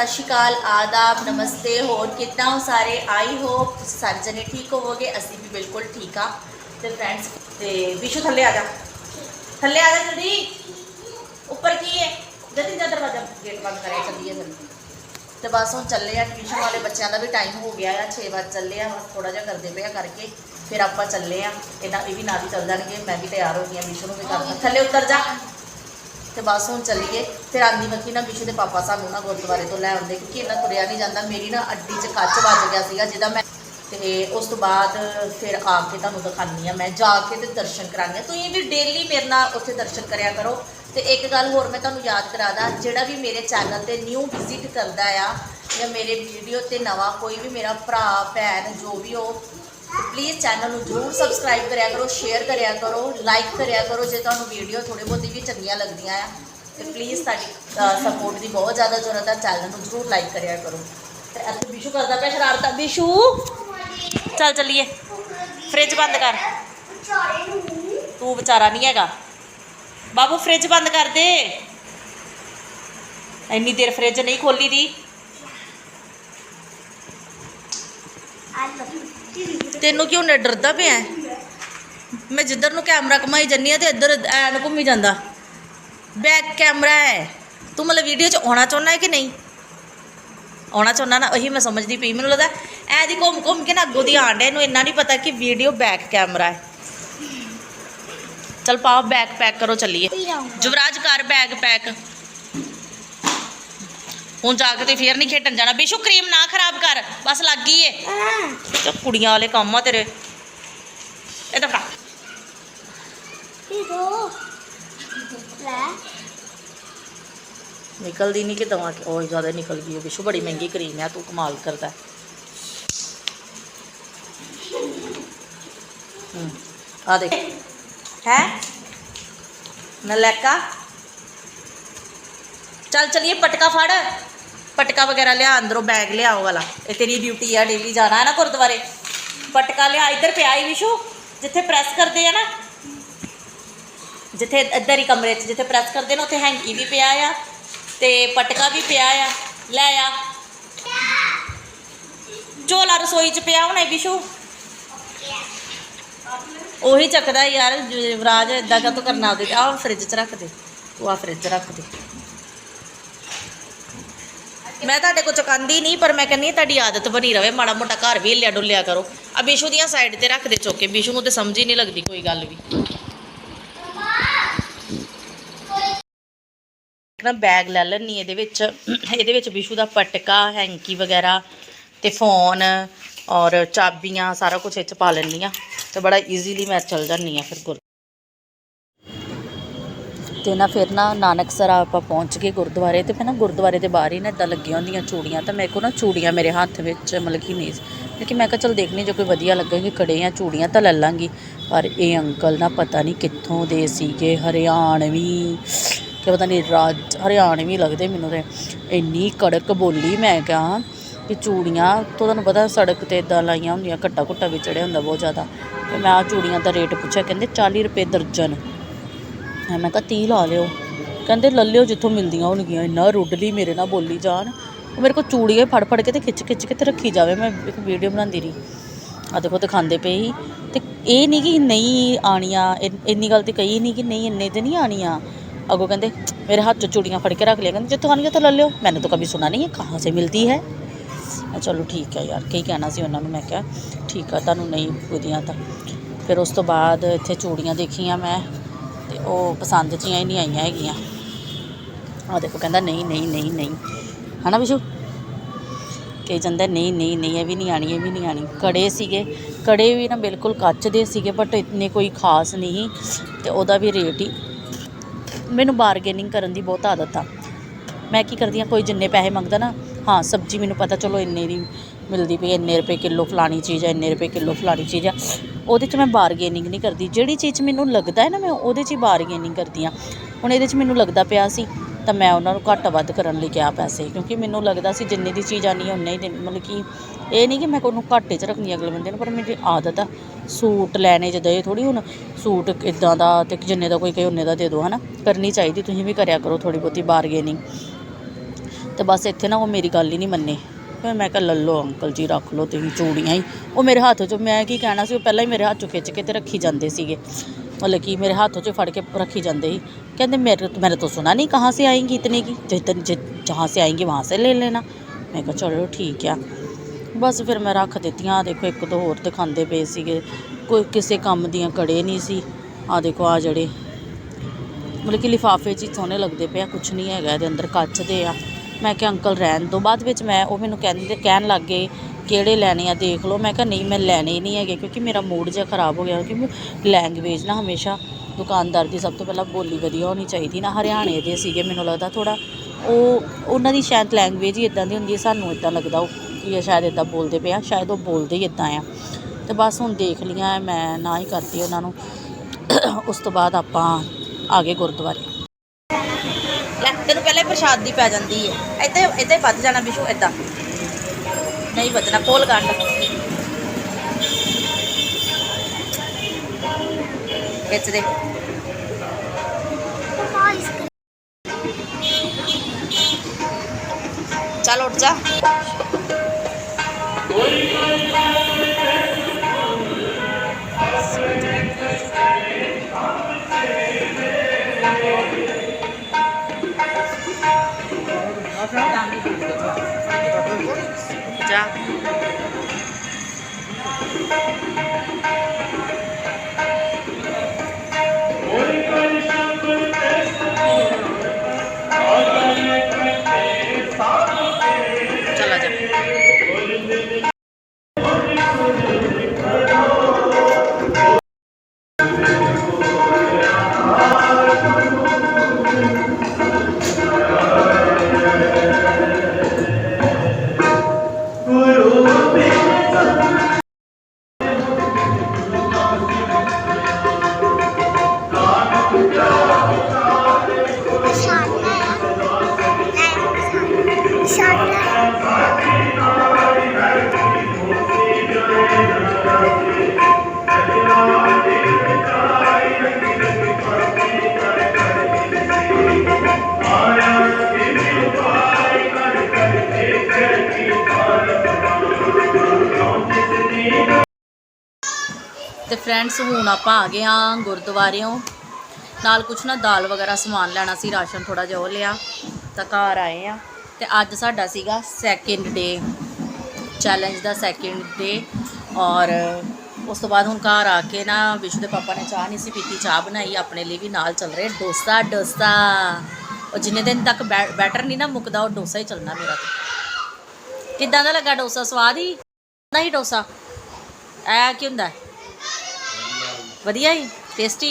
ਸਤਿ ਸ਼੍ਰੀ ਅਕਾਲ ਆਦਾਬ ਨਮਸਤੇ ਹੋਰ ਕਿੱਦਾਂ ਹੋ ਸਾਰੇ ਆਈ ਹੋਪ ਸਾਰੇ ਜਣੇ ਠੀਕ ਹੋਵੋਗੇ ਅਸੀਂ ਵੀ ਬਿਲਕੁਲ ਠੀਕ ਆ ਤੇ ਫਰੈਂਡਸ ਤੇ ਵਿਸ਼ੂ ਥੱਲੇ ਆ ਜਾ ਥੱਲੇ ਆ ਜਾ ਜਲਦੀ ਉੱਪਰ ਕੀ ਹੈ ਜਲਦੀ ਜਾ ਦਰਵਾਜ਼ਾ ਗੇਟ ਬੰਦ ਕਰਿਆ ਚੱਲੀਏ ਜਲਦੀ ਤੇ ਬਸ ਹੁਣ ਚੱਲੇ ਆ ਟਿਊਸ਼ਨ ਵਾਲੇ ਬੱਚਿਆਂ ਦਾ ਵੀ ਟਾਈਮ ਹੋ ਗਿਆ ਆ 6 ਵਜੇ ਚੱਲੇ ਆ ਬਸ ਥੋੜਾ ਜਿਹਾ ਕਰਦੇ ਪਏ ਆ ਕਰਕੇ ਫਿਰ ਆਪਾਂ ਚੱਲੇ ਆ ਇਹਨਾਂ ਇਹ ਵੀ ਨਾਲ ਹੀ ਚੱਲ ਜਾਣਗੇ ਮੈਂ ਵੀ ਤਿਆਰ ਹੋ ਗਈ ਆ ਵਿਸ਼ੂ ਨੂੰ ਵੀ ਕਰਨਾ ਥੱਲੇ ਉੱਤਰ ਜਾ ਤੇ ਬਸ ਹੁਣ ਚੱਲੀਏ। ਫਿਰ ਆਂਦੀ ਮੱਕੀ ਨਾ ਵਿਸ਼ੂ ਦੇ ਪਾਪਾ ਸਾਨੂੰ ਨਾ ਗੁਰਦੁਆਰੇ ਤੋਂ ਲੈ ਆਉਂਦੇ, ਕਿਉਂਕਿ ਇਹਨਾਂ ਤੁਰਿਆ ਨਹੀਂ ਜਾਂਦਾ। ਮੇਰੀ ਨਾ ਅੱਡੀ 'ਚ ਕੱਚ ਵੱਜ ਗਿਆ ਸੀਗਾ, ਜਿਹਦਾ ਮੈਂ ਤੇ ਉਸ ਤੋਂ ਬਾਅਦ ਫਿਰ ਆ ਕੇ ਤੁਹਾਨੂੰ ਦਿਖਾਉਂਦੀ ਆ ਮੈਂ ਜਾ ਕੇ ਤੇ ਦਰਸ਼ਨ ਕਰਾਂਗੀ ਆ। ਤੁਸੀਂ ਵੀ ਡੇਲੀ ਮੇਰੇ ਨਾਲ ਉੱਥੇ ਦਰਸ਼ਨ ਕਰਿਆ ਕਰੋ। ਤੇ ਇੱਕ ਗੱਲ ਹੋਰ ਮੈਂ ਤੁਹਾਨੂੰ ਯਾਦ ਕਰਾਦਾ ਜਿਹੜਾ ਵੀ ਮੇਰੇ ਚੈਨਲ ਤੇ ਨਿਊ ਵਿਜ਼ਿਟ ਕਰਦਾ ਆ ਜਾਂ ਮੇਰੇ ਵੀਡੀਓ ਤੇ ਨਵਾਂ ਕੋਈ ਵੀ ਮੇਰਾ ਭਰਾ, ਭੈਣ, ਜੋ ਵੀ ਉਹ ਪਲੀਜ਼ ਚੈਨਲ ਨੂੰ ਜ਼ਰੂਰ ਸਬਸਕ੍ਰਾਈਬ ਕਰਿਆ ਕਰੋ ਸ਼ੇਅਰ ਕਰਿਆ ਕਰੋ ਲਾਈਕ ਕਰਿਆ ਕਰੋ ਜੇ ਤੁਹਾਨੂੰ ਵੀਡੀਓ ਥੋੜੇ ਬਹੁਤੀ ਵੀ ਚੰਗੀਆਂ ਲੱਗਦੀਆਂ ਆ। ਤੇ ਪਲੀਜ਼ ਤੁਹਾਡੀ ਸਪੋਰਟ ਦੀ ਬਹੁਤ ਜ਼ਿਆਦਾ ਜ਼ਰੂਰਤ ਹੈ ਚੈਨਲ ਨੂੰ ਜ਼ਰੂਰ ਲਾਈਕ ਕਰਿਆ ਕਰੋ। ਤੇ ਇੱਥੇ ਵਿਸ਼ੂ ਕਰਦਾ ਪਿਆ ਸ਼ਰਾਰਤਾਂ। ਵਿਸ਼ੂ ਚੱਲ ਚੱਲੀਏ। ਫ੍ਰਿਜ ਬੰਦ ਕਰ। ਤੂੰ ਵਿਚਾਰਾ ਨਹੀਂ ਹੈਗਾ। ਬਾਬੂ ਫ੍ਰਿਜ ਬੰਦ ਕਰ ਦੇ। ਇੰਨੀ ਦੇਰ ਫ੍ਰਿਜ ਨਹੀਂ ਖੋਲੀ ਦੀ ਤੈਨੂੰ ਕਿਉਂ ਨੇ ਡਰਦਾ ਪਿਆ? ਮੈਂ ਜਿੱਧਰ ਨੂੰ ਕੈਮਰਾ ਘਮਾਈ ਜੰਨੀ ਆ ਤੇ ਇੱਧਰ ਐਨ ਘੁੰਮੀ ਜਾਂਦਾ। ਬੈਕ ਕੈਮਰਾ ਹੈ। ਤੂੰ ਮਤਲਬ ਵੀਡੀਓ 'ਚ ਆਉਣਾ ਚਾਹੁੰਦਾ ਹੈ ਕਿ ਨਹੀਂ? ਆਉਣਾ ਚਾਹੁੰਦਾ ਨਾ ਉਹੀ ਮੈਂ ਸਮਝਦੀ ਪਈ। ਮੈਨੂੰ ਲੱਗਦਾ ਐ ਦੀ ਘੁੰਮ ਘੁੰਮ ਕੇ ਨਾ ਅੱਗੋਂ ਦੀ ਆਂਡੇ ਇਹਨੂੰ ਇੰਨਾ ਨਹੀਂ ਪਤਾ ਕਿ ਵੀਡੀਓ ਬੈਕ ਕੈਮਰਾ ਹੈ। ਚਲ ਪਾਓ ਬੈਗ ਪੈਕ ਕਰੋ ਚੱਲੀਏ। ਜਵਰਾਜ ਕਰ ਬੈਗ ਪੈਕ ਹੁਣ ਜਾ ਕੇ ਤੇ ਫੇਰ ਨਹੀਂ ਖੇਡਣ ਜਾਣਾ। ਬਿਸ਼ੂ ਕਰੀਮ ਨਾ ਖਰਾਬ ਕਰ। ਬਸ ਲੱਗ ਗਈ ਏ। ਤੇ ਕੁੜੀਆਂ ਵਾਲੇ ਕੰਮ ਆ ਤੇਰੇ। ਇਹ ਤਾਂ ਫੜਾ। ਨਿਕਲਦੀ ਨਹੀਂ ਕਿ ਦਵਾ ਕੇ ਉਹ ਜ਼ਿਆਦਾ ਨਿਕਲ ਗਈ ਹੈ ਬਿਸ਼ੂ ਬੜੀ ਮਹਿੰਗੀ ਕਰੀਮ ਹੈ ਤੂੰ ਕਮਾਲ ਕਰਦਾ। ਹੈ। ਹੂੰ। ਆ ਦੇਖ। ਹੈ? ਨਲੈਕਾ? ਚੱਲ ਚਲੀਏ ਪਟਕਾ ਫੜ। ਪਟਕਾ ਵਗੈਰਾ ਲਿਆ, ਅੰਦਰੋਂ ਬੈਗ ਲਿਆਓ ਵਾਲਾ। ਇਹ ਤੇਰੀ ਡਿਊਟੀ ਆ ਡੇਲੀ ਜਾਣਾ ਹੈ ਨਾ ਗੁਰਦੁਆਰੇ। ਪਟਕਾ ਲਿਆ, ਇੱਧਰ ਪਿਆ ਹੀ ਵਿਸ਼ੂ, ਜਿੱਥੇ ਪ੍ਰੈਸ ਕਰਦੇ ਆ ਨਾ। ਜਿੱਥੇ ਇੱਧਰ ਹੀ ਕਮਰੇ 'ਚ, ਜਿੱਥੇ ਪ੍ਰੈਸ ਕਰਦੇ ਨੇ, ਉੱਥੇ ਹੈਂਕੀ ਵੀ ਪਿਆ ਆ ਤੇ ਪਟਕਾ ਵੀ ਪਿਆ ਆ। ਲੈ ਆ। ਝੋਲਾ ਰਸੋਈ 'ਚ ਪਿਆ ਹੋਣਾ ਵਿਸ਼ੂ। ਉਹੀ ਚੱਕਦਾ ਯਾਰ ਯੁਵਰਾਜ ਇਦਾਂ ਕਾ ਤੂੰ ਕਰਨਾ ਉਹਦੇ ਆਹ ਫ੍ਰਿਜ 'ਚ ਰੱਖ ਦੇ। ਤੂੰ ਆ ਫ੍ਰਿਜ 'ਚ ਰੱਖ ਦੇ। ਮੈਂ ਤੁਹਾਡੇ ਕੋਲ ਚੁਕਾਂਦੀ ਨਹੀਂ, ਪਰ ਮੈਂ ਕਹਿੰਦੀ ਤੁਹਾਡੀ ਆਦਤ ਬਣੀ ਰਵੇ, ਮਾੜਾ ਮੋਟਾ ਘਰ ਵੀ ਹਿੱਲਿਆ ਡੁੱਲਿਆ ਕਰੋ। ਆ ਬਿਸ਼ੂ ਦੀਆਂ ਸਾਈਡ ਤੇ ਰੱਖ ਦੇ ਚੁੱਕ, ਬਿਸ਼ੂ ਨੂੰ ਤੇ ਸਮਝ ਹੀ ਨਹੀਂ ਲੱਗਦੀ ਕੋਈ ਗੱਲ ਵੀ। ਨਾ ਬੈਗ ਲੈ ਲੈਣੀ ਇਹਦੇ ਵਿੱਚ। ਇਹਦੇ ਵਿੱਚ ਬਿਸ਼ੂ ਦਾ ਪਟਕਾ ਹੈਂਕੀ ਵਗੈਰਾ ਤੇ ਫੋਨ ਔਰ ਚਾਬੀਆਂ, ਸਾਰਾ ਕੁਝ ਇਹ ਚ ਪਾ ਲੈਣੀ ਆ ਤੇ ਬੜਾ ਈਜ਼ੀਲੀ ਮੈਂ ਚੱਲ ਜਾਂਦੀ ਆ ਫਿਰ ਗੁਰ ਤੇ ਨਾ ਫਿਰ ਨਾ ਨਾਨਕਸਰ ਆਪਾਂ ਪਹੁੰਚ ਗਏ ਗੁਰਦੁਆਰੇ ਤੇ ਫਿਰ ਨਾ ਗੁਰਦੁਆਰੇ ਦੇ ਬਾਹਰ ਹੀ ਨਾ ਇਦਾਂ ਲੱਗੀਆਂ ਹੁੰਦੀਆਂ ਚੂੜੀਆਂ ਤਾਂ ਮੇਰੇ ਕੋਲ ਨਾ ਚੂੜੀਆਂ ਮੇਰੇ ਹੱਥ ਵਿੱਚ ਮਤਲਬ ਕਿ ਨਹੀਂ ਸੀ ਲੇਕਿਨ ਮੈਂ ਕਿਹਾ ਚਲ ਦੇਖਣੀ ਜੇ ਕੋਈ ਵਧੀਆ ਲੱਗੇਗੀ ਕੜੇ ਜਾਂ ਚੂੜੀਆਂ ਤਾਂ ਲੈ ਲਾਂਗੀ। ਪਰ ਇਹ ਅੰਕਲ ਨਾ ਪਤਾ ਨਹੀਂ ਕਿੱਥੋਂ ਦੇ ਸੀਗੇ ਹਰਿਆਣਵੀ ਕਿ ਪਤਾ ਨਹੀਂ ਰਾਜ ਹਰਿਆਣਵੀ ਲੱਗਦੇ ਮੈਨੂੰ ਤੇ। ਇੰਨੀ ਕੜਕ ਬੋਲੀ ਮੈਂ ਕਿਹਾ ਕਿ ਚੂੜੀਆਂ ਤੋਂ ਤੁਹਾਨੂੰ ਪਤਾ ਸੜਕ ਤੇ ਇਦਾਂ ਲਾਈਆਂ ਹੁੰਦੀਆਂ, ਘੱਟਾ ਘੁੱਟਾ ਵੀ ਚੜਿਆ ਹੁੰਦਾ ਬਹੁਤ ਜ਼ਿਆਦਾ। ਤੇ ਮੈਂ ਆ ਚੂੜੀਆਂ ਦਾ ਰੇਟ ਪੁੱਛਿਆ, ਕਹਿੰਦੇ 40 ਰੁਪਏ ਦਰਜਨ। ਮੈਂ ਕਿਹਾ, ਤੀਹ ਲਾ ਲਿਓ। ਕਹਿੰਦੇ ਲੈ ਲਿਓ ਜਿੱਥੋਂ ਮਿਲਦੀਆਂ ਹੋਣਗੀਆਂ, ਇੰਨਾ ਰੁੱਡਲੀ ਮੇਰੇ ਨਾਲ ਬੋਲੀ ਜਾਣ। ਉਹ ਮੇਰੇ ਕੋਲ ਚੂੜੀਆਂ ਫੜ ਫੜ ਕੇ ਤੇ ਖਿੱਚ ਖਿੱਚ ਕੇ ਤਾਂ ਰੱਖੀ ਜਾਵੇ, ਮੈਂ ਇੱਕ ਵੀਡੀਓ ਬਣਾਉਂਦੀ ਰਹੀ। ਆ ਦੇਖੋ, ਦਿਖਾਉਂਦੇ ਪਏ ਸੀ। ਅਤੇ ਇਹ ਨਹੀਂ ਕਿ ਨਹੀਂ ਆਣੀਆਂ ਇੰਨੀ ਗੱਲ ਤਾਂ ਕਹੀ ਨਹੀਂ ਕਿ ਨਹੀਂ, ਇੰਨੇ ਤਾਂ ਨਹੀਂ ਆਣੀਆਂ ਅੱਗੋਂ ਕਹਿੰਦੇ, ਮੇਰੇ ਹੱਥ 'ਚ ਚੂੜੀਆਂ ਫੜ ਕੇ ਰੱਖ ਲਿਆ। ਕਹਿੰਦੇ, ਜਿੱਥੋਂ ਆਉਣੀਆਂ ਤਾਂ ਲੈ ਲਿਓ। ਮੈਨੂੰ ਤਾਂ ਕਦੀ ਸੁਣਾ ਨਹੀਂ ਹੈ ਕਹਾਂ ਸੇ ਮਿਲਦੀ ਹੈ। ਮੈਂ ਚਲੋ ਠੀਕ ਹੈ ਯਾਰ, ਕੀ ਕਹਿਣਾ ਸੀ ਉਹਨਾਂ ਨੂੰ, ਮੈਂ ਕਿਹਾ, ਠੀਕ ਆ, ਤੁਹਾਨੂੰ ਨਹੀਂ ਪੁੱਦੀਆਂ ਤਾਂ। ਫਿਰ ਉਸ ਤੋਂ ਬਾਅਦ ਇੱਥੇ ਚੂੜੀਆਂ ਦੇਖੀਆਂ ਮੈਂ। ਤੇ ਉਹ ਪਸੰਦ ਜੀਆਂ ਹੀ ਨਹੀਂ ਆਈਆਂ ਹੈਗੀਆਂ। ਆ ਦੇਖੋ, ਕਹਿੰਦਾ ਨਹੀਂ ਨਹੀਂ ਨਹੀਂ ਨਹੀਂ। ਹਨਾ ਵਿਸ਼ੂ? ਕਹੀ ਜਾਂਦਾ ਨਹੀਂ ਨਹੀਂ ਨਹੀਂ, ਇਹ ਵੀ ਨਹੀਂ ਆਣੀ ਇਹ ਵੀ ਨਹੀਂ ਆਣੀ ਕੜੇ ਸੀਗੇ, ਕੜੇ ਵੀ ਨਾ ਬਿਲਕੁਲ ਕੱਚ ਦੇ ਸੀਗੇ ਬਟ ਇਤਨੇ ਕੋਈ ਖਾਸ ਨਹੀਂ। ਤੇ ਉਹਦਾ ਵੀ ਰੇਟ ਹੀ ਮੈਨੂੰ ਬਾਰਗੇਨਿੰਗ ਕਰਨ ਦੀ ਬਹੁਤ ਆਦਤ ਆ। ਮੈਂ ਕੀ ਕਰਦੀ ਹਾਂ ਕੋਈ ਜਿੰਨੇ ਪੈਸੇ ਮੰਗਦਾ ਨਾ, ਹਾਂ, ਸਬਜ਼ੀ ਮੈਨੂੰ ਪਤਾ ਚਲੋ ਇੰਨੇ ਦੀ ਮਿਲਦੀ ਪਈ ਇੰਨੇ ਰੁਪਏ ਕਿਲੋ ਫਲਾਣੀ ਚੀਜ਼ ਆ, ਇੰਨੇ ਰੁਪਏ ਕਿਲੋ ਫਲਾਣੀ ਚੀਜ਼ ਆ। ਉਹਦੇ 'ਚ ਮੈਂ ਬਾਰਗੇਨਿੰਗ ਨਹੀਂ ਕਰਦੀ। ਜਿਹੜੀ ਚੀਜ਼ 'ਚ ਮੈਨੂੰ ਲੱਗਦਾ ਹੈ ਨਾ, ਮੈਂ ਉਹਦੇ 'ਚ ਹੀ ਬਾਰਗੇਨਿੰਗ ਕਰਦੀ ਹਾਂ। ਹੁਣ ਇਹਦੇ 'ਚ ਮੈਨੂੰ ਲੱਗਦਾ ਪਿਆ ਸੀ, ਤਾਂ ਮੈਂ ਉਹਨਾਂ ਨੂੰ ਘੱਟ ਵੱਧ ਕਰਨ ਲਈ ਕਿਹਾ ਪੈਸੇ, ਕਿਉਂਕਿ ਮੈਨੂੰ ਲੱਗਦਾ ਸੀ ਜਿੰਨੇ ਦੀ ਚੀਜ਼ ਆਣੀ ਹੈ ਉਨੇ ਹੀ ਦੇਣੀ। ਮਤਲਬ ਕਿ ਇਹ ਨਹੀਂ ਕਿ ਮੈਂ ਉਹਨੂੰ ਘਾਟੇ 'ਚ ਰੱਖਣੀ ਅਗਲੇ ਬੰਦੇ ਨੂੰ, ਪਰ ਮੇਰੀ ਆਦਤ ਆ ਸੂਟ ਲੈਣੇ ਜਦੋਂ ਇਹ ਥੋੜੀ ਹੁਣ ਸੂਟ ਇਦਾਂ ਦਾ ਤੇ ਜਿੰਨੇ ਦਾ ਕੋਈ ਕਹੇ ਉਨੇ ਦਾ ਦੇ ਦਿਓ ਹਨਾ। ਕਰਨੀ ਚਾਹੀਦੀ, ਤੁਸੀਂ ਵੀ ਕਰਿਆ ਕਰੋ ਥੋੜੀ ਬਹੁਤੀ ਬਾਰਗੇਨਿੰਗ ਤੇ ਬਸ ਇੱਥੇ ਨਾ ਉਹ ਮੇਰੀ ਗੱਲ ਹੀ ਨਹੀਂ ਮੰਨੇ। ਫਿਰ ਮੈਂ ਕਿਹਾ, ਲੈ ਲਓ ਅੰਕਲ ਜੀ, ਰੱਖ ਲਓ, ਤੁਸੀਂ ਚੂੜੀਆਂ ਹੀ। ਉਹ ਮੇਰੇ ਹੱਥ 'ਚੋਂ, ਮੈਂ ਕੀ ਕਹਿਣਾ ਸੀ, ਉਹ ਪਹਿਲਾਂ ਹੀ ਮੇਰੇ ਹੱਥ 'ਚੋਂ ਖਿੱਚ ਕੇ ਤੇ ਰੱਖੀ ਜਾਂਦੇ ਸੀਗੇ। ਮਤਲਬ ਕਿ ਮੇਰੇ ਹੱਥ 'ਚੋਂ ਫੜ ਕੇ ਰੱਖੀ ਜਾਂਦੇ ਸੀ। ਕਹਿੰਦੇ, ਮੇਰੇ ਮੈਨੇ ਤਾਂ ਸੁਣਾ ਨਹੀਂ ਕਹਾਂ ਸੇ ਆਏਂਗੀ ਇਤਨੇ ਕੀ? ਜਿੱਤਨ ਜਹਾਂ ਸੇ ਆਏਂਗੀ, ਵਹਾਂ ਸੇ ਲੈ ਲੈਣਾ। ਮੈਂ ਕਿਹਾ, ਚਲੋ ਠੀਕ ਆ। ਬਸ ਫਿਰ ਮੈਂ ਰੱਖ ਦਿੱਤੀਆਂ। ਦੇਖੋ, ਇੱਕ ਦੋ ਹੋਰ ਦਿਖਾਉਂਦੇ ਪਏ ਸੀਗੇ। ਕੋਈ ਕਿਸੇ ਕੰਮ ਦੀਆਂ ਕੜੇ ਨਹੀਂ ਸੀ। ਆਹ ਦੇਖੋ, ਆਹ ਜਿਹੜੇ ਮਤਲਬ ਕਿ ਲਿਫਾਫੇ 'ਚ ਹੀ ਸੋਹਣੇ ਲੱਗਦੇ ਪਏ ਆ, ਕੁਛ ਨਹੀਂ ਹੈਗਾ, ਇਹਦੇ ਅੰਦਰ ਕੱਚ ਦੇ ਆ। ਮੈਂ ਕਿਹਾ, ਅੰਕਲ, ਰਹਿਣ ਦੋ ਬਾਅਦ ਵਿੱਚ ਮੈਂ ਉਹ ਮੈਨੂੰ ਕਹਿੰਦੇ ਕਹਿਣ ਲੱਗ ਗਏ, ਕਿਹੜੇ ਲੈਣੇ ਆ, ਦੇਖ ਲਓ। ਮੈਂ ਕਿਹਾ, ਨਹੀਂ, ਮੈਂ ਲੈਣੇ ਨਹੀਂ ਹੈਗੇ, ਕਿਉਂਕਿ ਮੇਰਾ ਮੂਡ ਜਿਹਾ ਖਰਾਬ ਹੋ ਗਿਆ, ਕਿਉਂਕਿ ਲੈਂਗੁਏਜ ਨਾ ਹਮੇਸ਼ਾ ਦੁਕਾਨਦਾਰ ਦੀ ਸਭ ਤੋਂ ਪਹਿਲਾਂ ਬੋਲੀ ਵਧੀਆ ਹੋਣੀ ਚਾਹੀਦੀ ਨਾ, ਹਰਿਆਣੇ ਦੇ ਸੀਗੇ ਮੈਨੂੰ ਲੱਗਦਾ ਥੋੜਾ ਉਹ, ਉਹਨਾਂ ਦੀ ਸ਼ਾਇਦ ਲੈਂਗੁਏਜ ਹੀ ਇਦਾਂ ਦੀ ਹੁੰਦੀ ਹੈ, ਸਾਨੂੰ ਇਦਾਂ ਲੱਗਦਾ ਉਹ ਕੀ ਹੈ ਸ਼ਾਇਦ ਇਦਾਂ ਬੋਲਦੇ ਪਏ ਆ, ਸ਼ਾਇਦ ਉਹ ਬੋਲਦੇ ਹੀ ਇਦਾਂ ਆ। ਤੇ ਬਸ ਹੁਣ ਦੇਖ ਲਿਆ ਮੈਂ ਨਾ ਹੀ ਕਰਤੀ ਉਹਨਾਂ ਨੂੰ। ਉਸ ਤੋਂ ਬਾਅਦ ਆਪਾਂ ਆ ਗਏ ਗੁਰਦੁਆਰੇ। ਪ੍ਰਸ਼ਾਦ ਦੀ ਪੈ ਜਾਂਦੀ ਹੈ। ਇੱਦਾਂ ਇੱਦਾਂ ਵੱਧ ਜਾਣਾ ਵਿਸ਼ੂ ਇੱਦਾਂ। ਨਹੀਂ ਵੱਧਣਾ, ਕੋਲ ਗੰਢ ਵਿੱਚ ਦੇ। ਚੱਲ ਉੱਠ ਜਾ। ਫਰੈਂਡਸ ਹੁਣ ਆਪਾਂ ਆ ਗਏ ਹਾਂ ਗੁਰਦੁਆਰਿਓਂ। ਨਾਲ ਕੁਛ ਨਾ ਦਾਲ ਵਗੈਰਾ ਸਮਾਨ ਲੈਣਾ ਸੀ, ਰਾਸ਼ਨ ਥੋੜਾ ਜਿਹਾ ਉਹ ਲਿਆ, ਤਾਂ ਘਰ ਆਏ ਆ ਤੇ ਅੱਜ ਸਾਡਾ ਸੀਗਾ ਸੈਕਿੰਡ ਡੇ ਚੈਲੰਜ ਦਾ ਸੈਕਿੰਡ ਡੇ ਔਰ ਉਸ ਤੋਂ ਬਾਅਦ ਹੁਣ ਘਰ ਆ ਕੇ ਨਾ ਵਿਸ਼ੂ ਦੇ ਪਾਪਾ ਨੇ ਚਾਹ ਨਹੀਂ ਸੀ ਪੀਤੀ, ਚਾਹ ਬਣਾਈ, ਆਪਣੇ ਲਈ ਵੀ ਨਾਲ ਚੱਲ ਰਹੇ ਡੋਸਾ ਡੋਸਾ। ਉਹ ਜਿੰਨੇ ਦਿਨ ਤੱਕ ਬੈ- ਬੈਟਰ ਨਹੀਂ ਨਾ ਮੁੱਕਦਾ, ਉਹ ਡੋਸਾ ਹੀ ਚੱਲਣਾ ਮੇਰਾ ਤਾਂ। ਕਿੱਦਾਂ ਦਾ ਲੱਗਾ ਡੋਸਾ? ਸਵਾਦ ਹੀ? ਨਹੀਂ ਡੋਸਾ? ਇਹ ਕੀ ਹੁੰਦਾ? ਵਧੀਆ ਹੀ ਟੇਸਟੀ